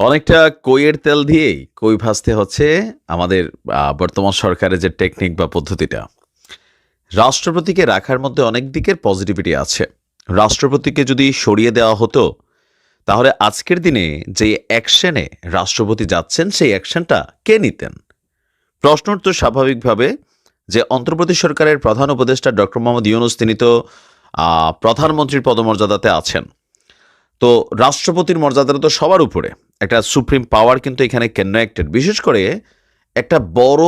অনেকটা কইয়ের তেল দিয়েই কই ভাজতে হচ্ছে আমাদের বর্তমান সরকারের যে টেকনিক বা পদ্ধতিটা। রাষ্ট্রপতিকে রাখার মধ্যে অনেক দিকের পজিটিভিটি আছে। রাষ্ট্রপতিকে যদি সরিয়ে দেওয়া হতো, তাহলে আজকের দিনে যে অ্যাকশনে রাষ্ট্রপতি যাচ্ছেন, সেই অ্যাকশনটা কে নিতেন? প্রশ্ন তো স্বাভাবিকভাবে যে অন্তর্বর্তী সরকারের প্রধান উপদেষ্টা ডক্টর মোহাম্মদ ইউনুস, তিনি তো প্রধানমন্ত্রীর পদমর্যাদাতে আছেন। তো রাষ্ট্রপতির মর্যাদাটা তো সবার উপরে। একটা সুপ্রিম পাওয়ার কিন্তু এখানে কানেক্টেড বিশেষ করে একটা বড়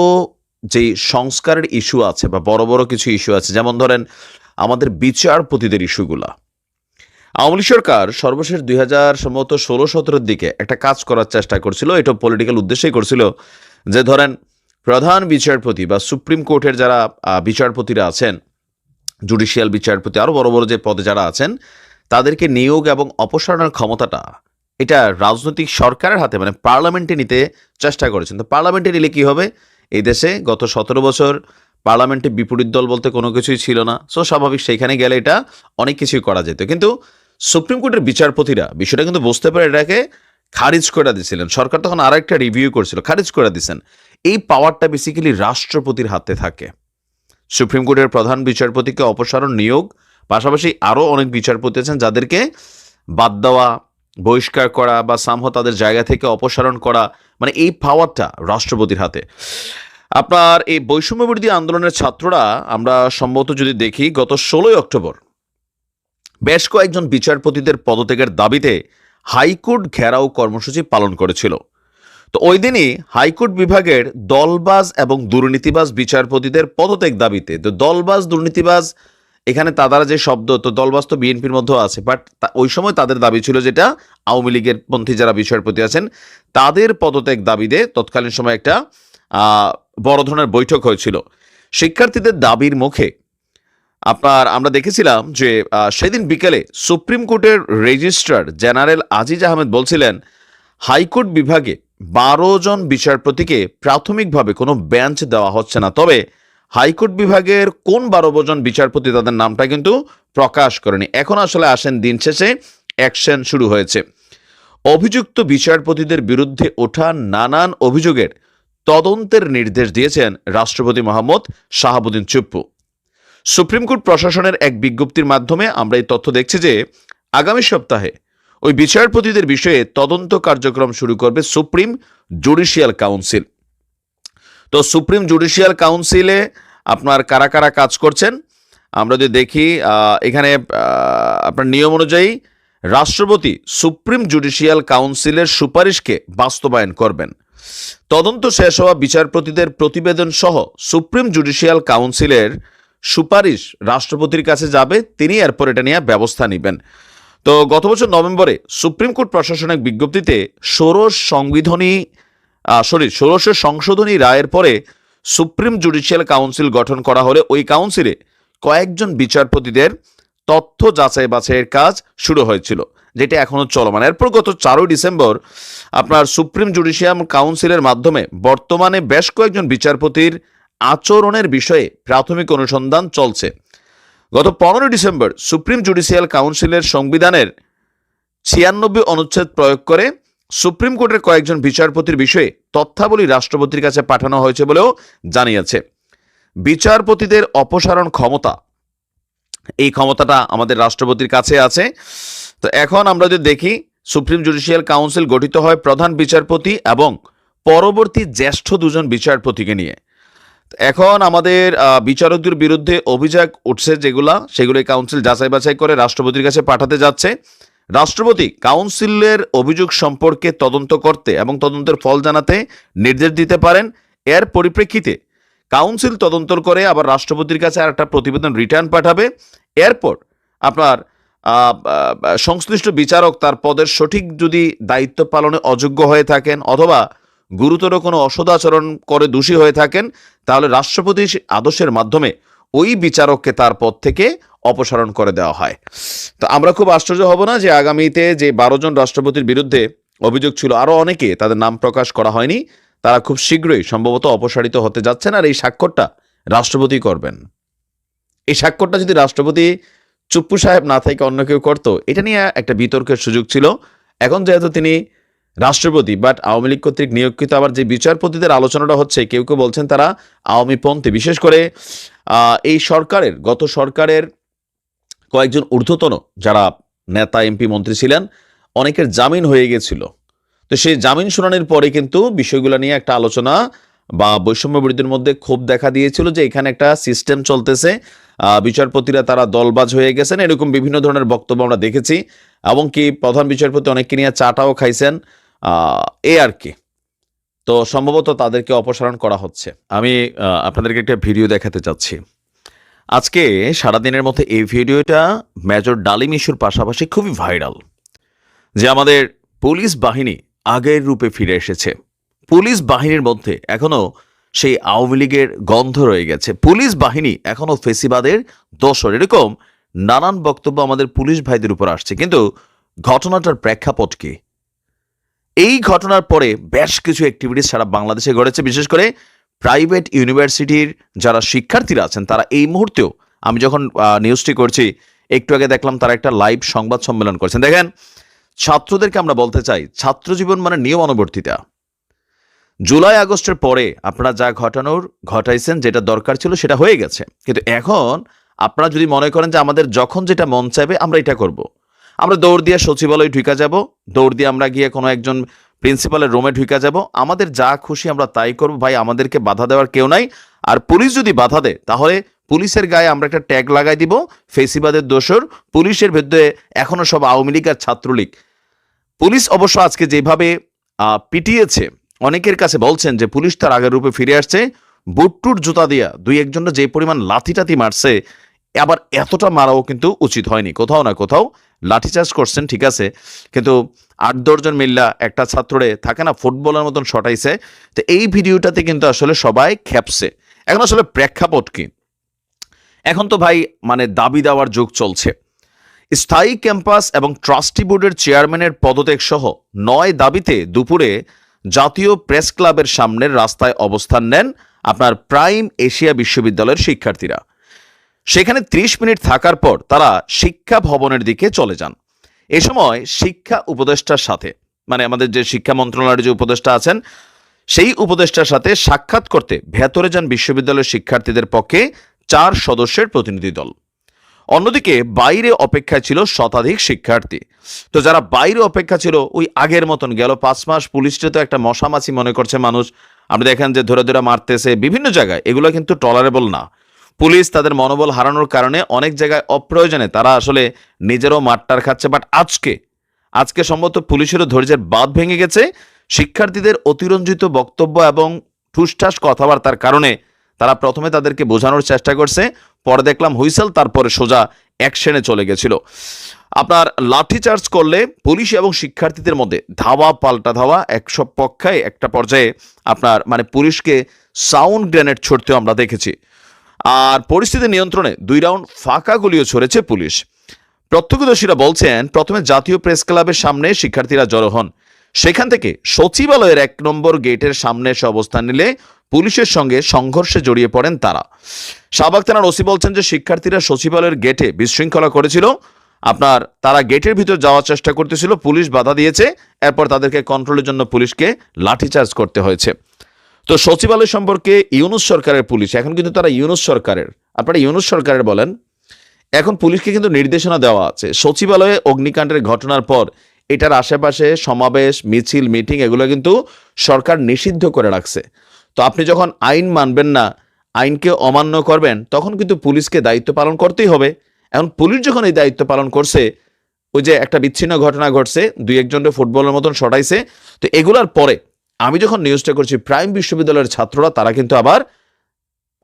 যে সংস্কারের ইস্যু আছে বা বড় বড় কিছু ইস্যু আছে, যেমন ধরেন আমাদের বিচারপতিদের ইস্যুগুলা। আওয়ামী সরকার সর্বশেষ দুই হাজার সম্ভবত ষোলো সতেরোর দিকে একটা কাজ করার চেষ্টা করছিল, এটা পলিটিক্যাল উদ্দেশ্যেই করছিল, যে ধরেন প্রধান বিচারপতি বা সুপ্রিম কোর্টের যারা বিচারপতিরা আছেন জুডিশিয়াল বিচারপতি আরও বড় বড় যে পদে যারা আছেন, তাদেরকে নিয়োগ এবং অপসারণের ক্ষমতাটা এটা রাজনৈতিক সরকারের হাতে মানে পার্লামেন্টে নিতে চেষ্টা করেছেন। তো পার্লামেন্টে নিলে কি হবে? এই দেশে গত সতেরো বছর পার্লামেন্টে বিপরীত দল বলতে কোনো কিছুই ছিল না। সো স্বাভাবিক সেইখানে গেলে এটা অনেক কিছুই করা যেত। কিন্তু সুপ্রিম কোর্টের বিচারপতিরা বিষয়টা কিন্তু বুঝতে পারে এটাকে খারিজ করে দিয়েছিলেন। সরকার তখন আরও একটা রিভিউ করছিল, খারিজ করে দিয়েছেন। এই পাওয়ারটা বেসিক্যালি রাষ্ট্রপতির হাতে থাকে। সুপ্রিম কোর্টের প্রধান বিচারপতিকে অপসারণ নিয়োগ, পাশাপাশি আরও অনেক বিচারপতি আছেন যাদেরকে বাদ দেওয়া বহিষ্কার করা বা সামহ তাদের জায়গা থেকে অপসারণ করা মানে এই পাওয়ারটা রাষ্ট্রপতির হাতে। আপনার এই বৈষম্য বিরোধী আন্দোলনের ছাত্ররা আমরা সম্ভবত যদি দেখি, গত ষোলোই অক্টোবর বেশ কয়েকজন বিচারপতিদের পদত্যাগের দাবিতে হাইকোর্ট ঘেরাও কর্মসূচি পালন করেছিল। তো ওই দিনই হাইকোর্ট বিভাগের দলবাজ এবং দুর্নীতিবাজ বিচারপতিদের পদত্যাগ দাবিতে, তো দলবাজ, দুর্নীতিবাজ এখানে তারা যে শব্দ, তো দলবাস্ত বিএনপির মধ্যেও আছে বাট ওই সময় তাদের দাবি ছিল যেটা আওয়ামী লীগের পন্থী যারা বিচারপতি আছেন, তাদের পদত্যাগ দাবিতে তৎকালীন সময় একটা বড় ধরনের বৈঠক হয়েছিল। শিক্ষার্থীদের দাবির মুখে আপনার, আমরা দেখেছিলাম যে সেদিন বিকেলে সুপ্রিম কোর্টের রেজিস্ট্রার জেনারেল আজিজ আহমেদ বলছিলেন, হাইকোর্ট বিভাগে বারো জন বিচারপতিকে প্রাথমিকভাবে কোনো বেঞ্চ দেওয়া হচ্ছে না। তবে হাইকোর্ট বিভাগের কোন বারো জন বিচারপতি তাদের নামটা কিন্তু প্রকাশ করেনি। এখন আসলে আসেন দিন শেষে অ্যাকশন শুরু হয়েছে। অভিযুক্ত বিচারপতিদের বিরুদ্ধে ওঠা নানান অভিযোগের তদন্তের নির্দেশ দিয়েছেন রাষ্ট্রপতি মোহাম্মদ শাহাবুদ্দিন চুপ্পু। সুপ্রিম কোর্ট প্রশাসনের এক বিজ্ঞপ্তির মাধ্যমে আমরা এই তথ্য দেখছি যে, আগামী সপ্তাহে ওই বিচারপতিদের বিষয়ে তদন্ত কার্যক্রম শুরু করবে সুপ্রিম জুডিশিয়াল কাউন্সিল। তো সুপ্রিম জুডিশিয়াল কাউন্সিলে আপনার কারা কারা কাজ করছেন? আমরা যদি দেখি এখানে আপনার নিয়ম অনুযায়ী রাষ্ট্রপতি সুপ্রিম জুডিশিয়াল কাউন্সিলের সুপারিশকে বাস্তবায়ন করবেন। তদন্ত শেষ হওয়া বিচারপতিদের প্রতিবেদন সহ সুপ্রিম জুডিশিয়াল কাউন্সিলের সুপারিশ রাষ্ট্রপতির কাছে যাবে, তিনি এরপর এটা নিয়ে ব্যবস্থা নেবেন। তো গত বছর নভেম্বরে সুপ্রিম কোর্ট প্রশাসনিক বিজ্ঞপ্তিতে ষোড়শ সংবিধানী সরি ষোড়শ সংশোধনী রায়ের পরে সুপ্রিম জুডিশিয়াল কাউন্সিল গঠন করা হলে ওই কাউন্সিলে কয়েকজন বিচারপতিদের তথ্য যাচাই বাছাইয়ের কাজ শুরু হয়েছিল, যেটা এখনও চলমান। এরপর গত চারই ডিসেম্বর আপনার সুপ্রিম জুডিশিয়াল কাউন্সিলের মাধ্যমে বর্তমানে বেশ কয়েকজন বিচারপতির আচরণের বিষয়ে প্রাথমিক অনুসন্ধান চলছে। গত পনেরোই ডিসেম্বর সুপ্রিম জুডিশিয়াল কাউন্সিলের সংবিধানের ছিয়ানব্বই অনুচ্ছেদ প্রয়োগ করে সুপ্রিম কোর্টের কয়েকজন বিচারপতির বিষয়ে তথ্যাবলী রাষ্ট্রপতির কাছে পাঠানো হয়েছে বলেও জানিয়েছে। বিচারপতিদের অপসারণ ক্ষমতা, এই ক্ষমতাটা আমাদের রাষ্ট্রপতির কাছে আছে। তো এখন আমরা যদি দেখি, সুপ্রিম জুডিশিয়াল কাউন্সিল গঠিত হয় প্রধান বিচারপতি এবং পরবর্তী জ্যেষ্ঠ দুজন বিচারপতিকে নিয়ে। এখন আমাদের বিচারকদের বিরুদ্ধে অভিযোগ উঠছে যেগুলা সেগুলো কাউন্সিল যাচাই বাছাই করে রাষ্ট্রপতির কাছে পাঠাতে যাচ্ছে। রাষ্ট্রপতি কাউন্সিলের অভিযোগ সম্পর্কে তদন্ত করতে এবং তদন্তের ফল জানাতে নির্দেশ দিতে পারেন। এর পরিপ্রেক্ষিতে কাউন্সিল তদন্ত করে আবার রাষ্ট্রপতির কাছে আর একটা প্রতিবেদন রিটার্ন পাঠাবে। এরপর আপনার সংশ্লিষ্ট বিচারক তার পদের সঠিক যদি দায়িত্ব পালনে অযোগ্য হয়ে থাকেন অথবা গুরুতর কোনো অসদাচরণ করে দোষী হয়ে থাকেন, তাহলে রাষ্ট্রপতির আদেশের মাধ্যমে ওই বিচারককে তার পদ থেকে অপসারণ করে দেওয়া হয়। তো আমরা খুব আশ্চর্য হব না যে আগামীতে যে বারো জন রাষ্ট্রপতির বিরুদ্ধে অভিযোগ ছিল আরও অনেকে তাদের নাম প্রকাশ করা হয়নি, তারা খুব শীঘ্রই সম্ভবত অপসারিত হতে যাচ্ছেন আর এই স্বাক্ষরটা রাষ্ট্রপতি করবেন। এই স্বাক্ষরটা যদি রাষ্ট্রপতি চুপ্পু সাহেব না থেকে অন্য কেউ করতো, এটা নিয়ে একটা বিতর্কের সুযোগ ছিল। এখন যেহেতু তিনি রাষ্ট্রপতি বাট আওয়ামী লীগ কর্তৃক নিয়োগকৃত আবার যে বিচারপতিদের আলোচনাটা হচ্ছে, কেউ কেউ বলছেন তারা আওয়ামী পন্থী। বিশেষ করে এই সরকারের, গত সরকারের কয়েকজন ঊর্ধ্বতন যারা নেতা, এমপি, মন্ত্রী ছিলেন, অনেকের জামিন হয়ে গেছিল। তো সেই জামিন শুনানির পরে কিন্তু বিষয়গুলো নিয়ে একটা আলোচনা বা বৈষম্য বিরোধীদের মধ্যে ক্ষোভ দেখা দিয়েছিল যে এখানে একটা সিস্টেম চলতেছে। বিচারপতিরা তারা দলবাজ হয়ে গেছেন, এরকম বিভিন্ন ধরনের বক্তব্য আমরা দেখেছি। এবং কি প্রধান বিচারপতি অনেককে নিয়ে চাটাও খাইছেন এ আর কি। তো সম্ভবত তাদেরকে অপসারণ করা হচ্ছে। আমি আপনাদেরকে একটা ভিডিও দেখাতে চাচ্ছি। আজকে সারাদিনের মধ্যে এই ভিডিওটা মেজর ডালিম ইস্যুর পাশাপাশি খুবই ভাইরাল, যে আমাদের পুলিশ বাহিনী আগের রূপে ফিরে এসেছে। পুলিশ বাহিনীর মধ্যে এখনও সেই আওয়ামী লীগের গন্ধ রয়ে গেছে। পুলিশ বাহিনী এখনও ফেসিবাদের দোষর। এরকম নানান বক্তব্য আমাদের পুলিশ ভাইদের উপর আসছে। কিন্তু ঘটনাটার প্রেক্ষাপট কি? এই ঘটনার পরে বেশ কিছু অ্যাক্টিভিটিস সারা বাংলাদেশে গড়েছে বিশেষ করে প্রাইভেট ইউনিভার্সিটির যারা শিক্ষার্থীরা আছেন, তারা এই মুহূর্তেও আমি যখন নিউজটি করছি, একটু আগে দেখলাম তারা একটা লাইভ সংবাদ সম্মেলন করছেন। দেখেন, ছাত্রদেরকে আমরা বলতে চাই, ছাত্র জীবন মানে নিয়মানুবর্তিতা জুলাই আগস্টের পরে আপনারা যা ঘটানোর, ঘটাইছেন, যেটা দরকার ছিল সেটা হয়ে গেছে। কিন্তু এখন আপনারা যদি মনে করেন যে আমাদের যখন যেটা মন চাইবে, আমরা এটা করব। আমরা দৌড় দিয়ে সচিবালয়ে ঢুকা যাব, দৌড় দিয়ে আমরা গিয়ে কোনো একজন প্রিন্সিপালের রুমে ঢুকে যাব। আমাদের যা খুশি আমরা তাই করব। ভাই, আমাদেরকে বাধা দেওয়ার কেউ নাই। আর পুলিশ যদি বাধা দেয়, তাহলে পুলিশের গায়ে আমরা একটা ট্যাগ লাগাই দিব, ফেসিবাদের দোষর। পুলিশের ভেতরে এখনও সব আওয়ামী লীগ আর ছাত্রলীগ। পুলিশ অবশ্য আজকে যেভাবে পিটিয়েছে, অনেকের কাছে বলছেন যে পুলিশ তার আগের রূপে ফিরে আসছে। বুটটুর জুতা দিয়া দুই একজনটা যে পরিমাণ লাথি টাথি মারছে, আবার এতটা মারাও কিন্তু উচিত হয়নি। কোথাও না কোথাও লাঠিচার্জ করছেন, ঠিক আছে? কিন্তু আট দশজন মিল্লা একটা ছাত্ররে থাকে না, ফুটবলের মতন শটাইছে তো এই ভিডিওটাতে কিন্তু আসলে সবাই খেপছে। এখন আসলে প্রেক্ষাপট কি? এখন তো ভাই মানে দাবি দেওয়ার যুগ চলছে। স্থায়ী ক্যাম্পাস এবং ট্রাস্টি বোর্ডের চেয়ারম্যানের পদত্যাগ সহ নয় দাবিতে দুপুরে জাতীয় প্রেস ক্লাবের সামনের রাস্তায় অবস্থান নেন আপনার প্রাইম এশিয়া বিশ্ববিদ্যালয়ের শিক্ষার্থীরা। সেখানে ত্রিশ মিনিট থাকার পর তারা শিক্ষা ভবনের দিকে চলে যান। এ সময় শিক্ষা উপদেষ্টার সাথে মানে আমাদের যে শিক্ষা মন্ত্রণালয়ের যে উপদেষ্টা আছেন, সেই উপদেষ্টার সাথে সাক্ষাৎ করতে ভেতরে যান বিশ্ববিদ্যালয়ের শিক্ষার্থীদের পক্ষে চার সদস্যের প্রতিনিধি দল। অন্যদিকে বাইরে অপেক্ষায় ছিল শতাধিক শিক্ষার্থী। তো যারা বাইরে অপেক্ষা ছিল, ওই আগের মতন গেল পাঁচ মাস পুলিশটা তো একটা মশামাছি মনে করছে মানুষ, আপনি দেখেন যে ধরে ধরে মারতেছে বিভিন্ন জায়গায়, এগুলো কিন্তু টলারেবল না। পুলিশ তাদের মনোবল হারানোর কারণে অনেক জায়গায় অপ্রয়োজনে তারা আসলে নিজেরও মারটার খাচ্ছে। বাট আজকে আজকে সম্ভবত পুলিশেরও ধৈর্যের বাঁধ ভেঙে গেছে। শিক্ষার্থীদের অতিরঞ্জিত বক্তব্য এবং ঠুসঠাস কথাবার্তার কারণে তারা প্রথমে তাদেরকে বোঝানোর চেষ্টা করছে। পরে দেখলাম হুইসেল তারপরে সোজা অ্যাকশনে চলে গেছিল। আপনার লাঠিচার্জ করলে পুলিশ এবং শিক্ষার্থীদের মধ্যে ধাওয়া, পাল্টা ধাওয়া একশো পক্ষায় একটা পর্যায়ে আপনার মানে পুলিশকে সাউন্ড গ্রেনেড ছড়তেও আমরা দেখেছি। আর পরিস্থিতি নিয়ন্ত্রণে দুই রাউন্ড ফাঁকা গুলিও ছড়েছে পুলিশ। প্রত্যক্ষদর্শীরা বলছেন, প্রথমে জাতীয় প্রেস ক্লাবের সামনে শিক্ষার্থীরা জড়ো হন। সেখান থেকে সচিবালয়ের এক নম্বর গেটের সামনে এসে অবস্থান নিলে পুলিশের সঙ্গে সংঘর্ষে জড়িয়ে পড়েন তারা। শাহবাগ থানার ওসি বলছেন যে, শিক্ষার্থীরা সচিবালয়ের গেটে বিশৃঙ্খলা করেছিল। আপনার, তারা গেটের ভিতর যাওয়ার চেষ্টা করতেছিল, পুলিশ বাধা দিয়েছে। এরপর তাদেরকে কন্ট্রোলের জন্য পুলিশকে লাঠিচার্জ করতে হয়েছে। তো সচিবালয় সম্পর্কে ইউনুস সরকারের পুলিশ, এখন কিন্তু তারা ইউনুস সরকারের। আপনারা ইউনুস সরকারের বলেন, এখন পুলিশকে কিন্তু নির্দেশনা দেওয়া আছে। সচিবালয়ে অগ্নিকাণ্ডের ঘটনার পর এটার আশেপাশে সমাবেশ, মিছিল, মিটিং, এগুলো কিন্তু সরকার নিষিদ্ধ করে রাখছে। তো আপনি যখন আইন মানবেন না, আইনকে অমান্য করবেন, তখন কিন্তু পুলিশকে দায়িত্ব পালন করতেই হবে। এখন পুলিশ যখন এই দায়িত্ব পালন করছে, ওই যে একটা বিচ্ছিন্ন ঘটনা ঘটছে, দুই একজনকে ফুটবলের মতন সটাইছে তো এগুলার পরে আমি যখন নিউজটা করছি প্রাইম বিশ্ববিদ্যালয়ের ছাত্ররা, তারা কিন্তু আবার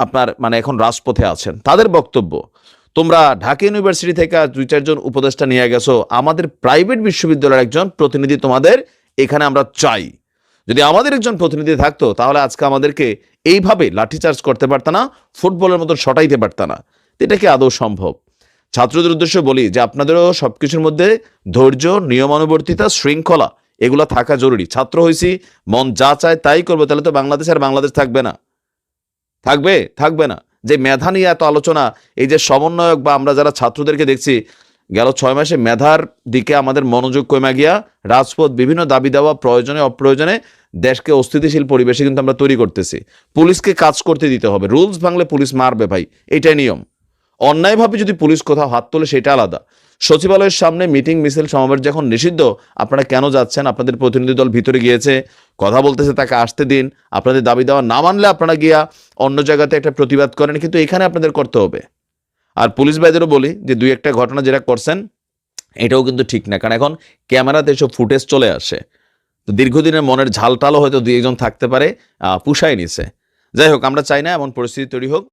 আপনার মানে এখন রাজপথে আছেন। তাদের বক্তব্য, তোমরা ঢাকা ইউনিভার্সিটি থেকে দুই চারজন উপদেষ্টা নিয়ে গেছো, আমাদের প্রাইভেট বিশ্ববিদ্যালয়ের একজন প্রতিনিধি তোমাদের এখানে আমরা চাই। যদি আমাদের একজন প্রতিনিধি থাকতো, তাহলে আজকে আমাদেরকে এইভাবে লাঠিচার্জ করতে পারত না, ফুটবলের মতন সটাইতে পারত না। এটা কি আদৌ সম্ভব? ছাত্রদের উদ্দেশ্যে বলি যে, আপনাদেরও সবকিছুর মধ্যে ধৈর্য, নিয়মানুবর্তিতা, শৃঙ্খলা এগুলো থাকা জরুরি। ছাত্র হয়েছি মন যা চায় তাই করব, তাহলে তো বাংলাদেশ আর বাংলাদেশ থাকবে না। থাকবে? থাকবে না। যে মেধা নিয়ে এত আলোচনা, এই যে সমন্বয়ক বা আমরা যারা ছাত্রদেরকে দেখছি, গেল ছয় মাসে মেধার দিকে আমাদের মনোযোগ কমে গিয়া রাজপথ, বিভিন্ন দাবি দেওয়া, প্রয়োজনে, অপ্রয়োজনে দেশকে অস্থিতিশীল পরিবেশে কিন্তু আমরা তৈরি করতেছি। পুলিশকে কাজ করতে দিতে হবে। রুলস ভাঙলে পুলিশ মারবে ভাই, এটাই নিয়ম। অন্যায়ভাবে যদি পুলিশ কোথাও হাত তোলে, সেটা আলাদা। সচিবালয়ের সামনে মিটিং মিছিল সমাবেশ যখন নিষিদ্ধ, আপনারা কেন যাচ্ছেন? আপনাদের প্রতিনিধি দল ভিতরে গিয়েছে, কথা বলতেছে, তাকে আসতে দিন। আপনাদের দাবি দেওয়া না মানলে আপনারা গিয়া অন্য জায়গাতে একটা প্রতিবাদ করেন, কিন্তু এখানে আপনাদের করতে হবে। আর পুলিশ ভাইদেরও বলি যে, দুই একটা ঘটনা যেটা করছেন, এটাও কিন্তু ঠিক না। কারণ এখন ক্যামেরাতে এসব ফুটেজ চলে আসে। তো দীর্ঘদিনের মনের ঝালটালও হয়তো দুই একজন থাকতে পারে পুষায় নিছে। যাই হোক, আমরা চাই না এমন পরিস্থিতি তৈরি হোক।